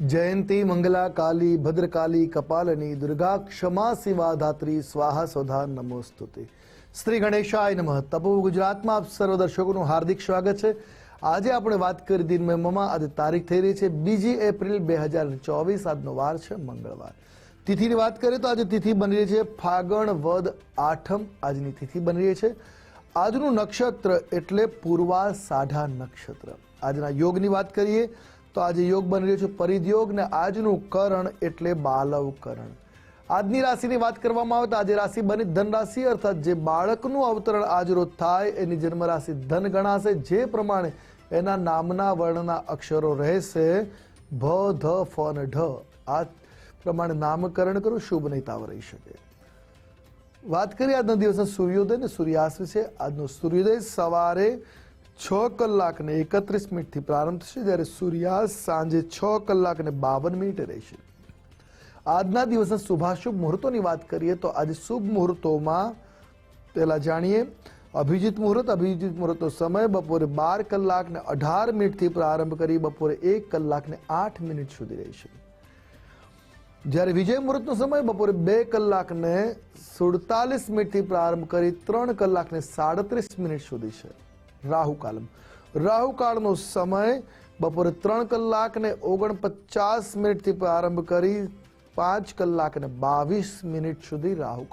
જયંતી મંગલા કાલી ભદ્રકાલી કપાલની દુર્ગા ક્ષમા ધાત્રી સ્વાહા સ્વધા નમોસ્તુતિ શ્રી ગણેશાય નમઃ તપુ ગુજરાતમાં આપ સર્વ દર્શકોનું હાર્દિક સ્વાગત છે. આજે આપણે વાત કરી દિન મહિમામાં આજે તારીખ થઈ રહી છે, બીજી એપ્રિલ બે હજાર ચોવીસ, આજનો વાર છે મંગળવાર. તિથિની વાત કરીએ તો આજે તિથિ બની રહી છે ફાગણ વદ આઠમ, આજની તિથિ બની રહી છે. આજનું નક્ષત્ર એટલે પૂર્વા સાઢા નક્ષત્ર. આજના યોગની વાત કરીએ તો આજે યોગ બની રહ્યો છે પરિધયોગ ને આજનું કરણ એટલે બાલવ કરણ આજની રાશિની વાત કરવામાં આવે તો આજે રાશિ બની ધન રાશિ અર્થાત જે બાળકનું અવતરણ આજરોજ થાય એની જન્મ રાશિ ધન ગણાશે, જે પ્રમાણે એના નામના વર્ણના અક્ષરો રહેશે ભ, ધ, ફ અને ઢ. આ પ્રમાણે નામકરણ કરું, શુભ નેતાવ રહી શકે. વાત કરીએ આજના દિવસના સૂર્યોદય અને સૂર્યાસ્ત વિશે. આજનો સૂર્યોદય સવારે છ કલાકને એકત્રીસ મિનિટથી પ્રારંભ થશે જ્યારે સૂર્યાસ્ત સાંજે છ કલાકને બાવન મિનિટે રહેશે. આજના દિવસના શુભાશુભ મુહૂર્તોની વાત કરીએ તો આજે શુભ મુહૂર્તોમાં પહેલાં જાણીએ, અભિજીત મુહૂર્ત, અભિજીત મુહૂર્તનો સમય બપોરે બાર કલાકને અઢાર મિનિટથી પ્રારંભ કરી બપોરે એક કલાકને આઠ મિનિટ સુધી રહેશે. જ્યારે વિજય મુહૂર્તનો સમય બપોરે બે કલાકને સુડતાલીસ મિનિટથી પ્રારંભ કરી ત્રણ કલાકને સાડત્રીસ મિનિટ સુધી છે. રાહુકાલમ રાહુકાળનો સમય બપોરે ત્રણ કલાક ને ઓગણપચાસ મિનિટથી પ્રારંભ કરી પાંચ કલાક ને બાવીસ મિનિટ સુધી રાહુ